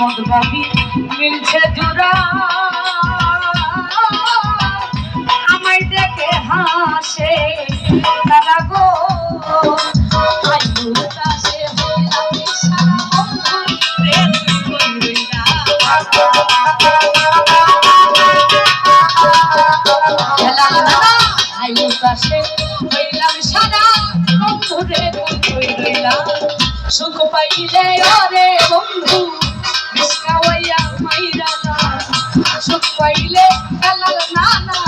মধুবাবি মিলছে জোড়া। আমায় দেখে হাসে তারা গো। সারা বন্ধুরে বন্ধু রইলা সুখ পাইলে আরে বন্ধু பயிலே கலர் நானா?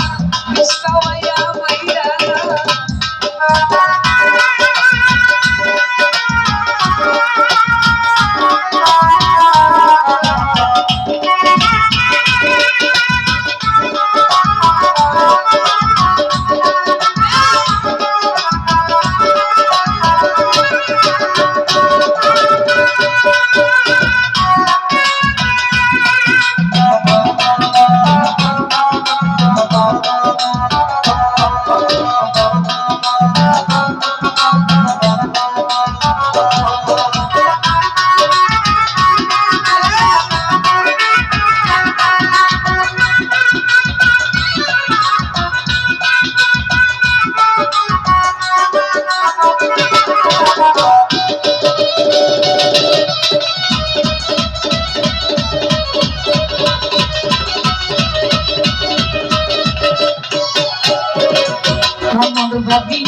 ভাবি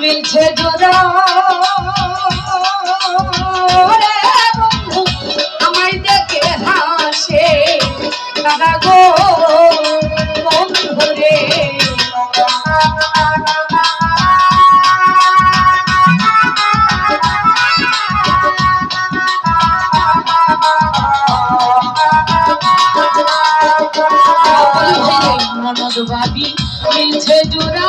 মিলছে বন্ধু আমায় দেখে হাসে। দাদা গো বন্ধু রে ভাবি মিলছে জোড়া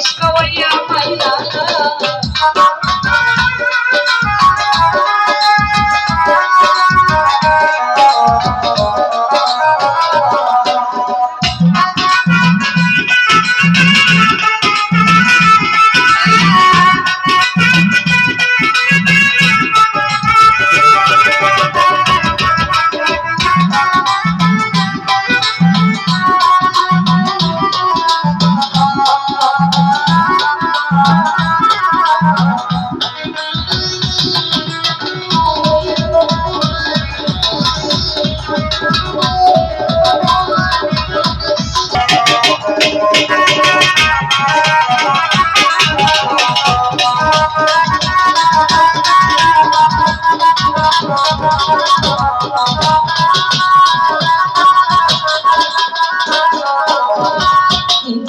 తెచ్చుకోవయ్యా మల్లాగా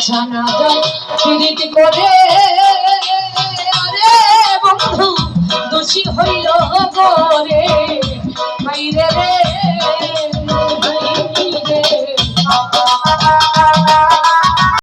জানা যায় পিরিত করে। আরে বন্ধু দোষী হইল গরে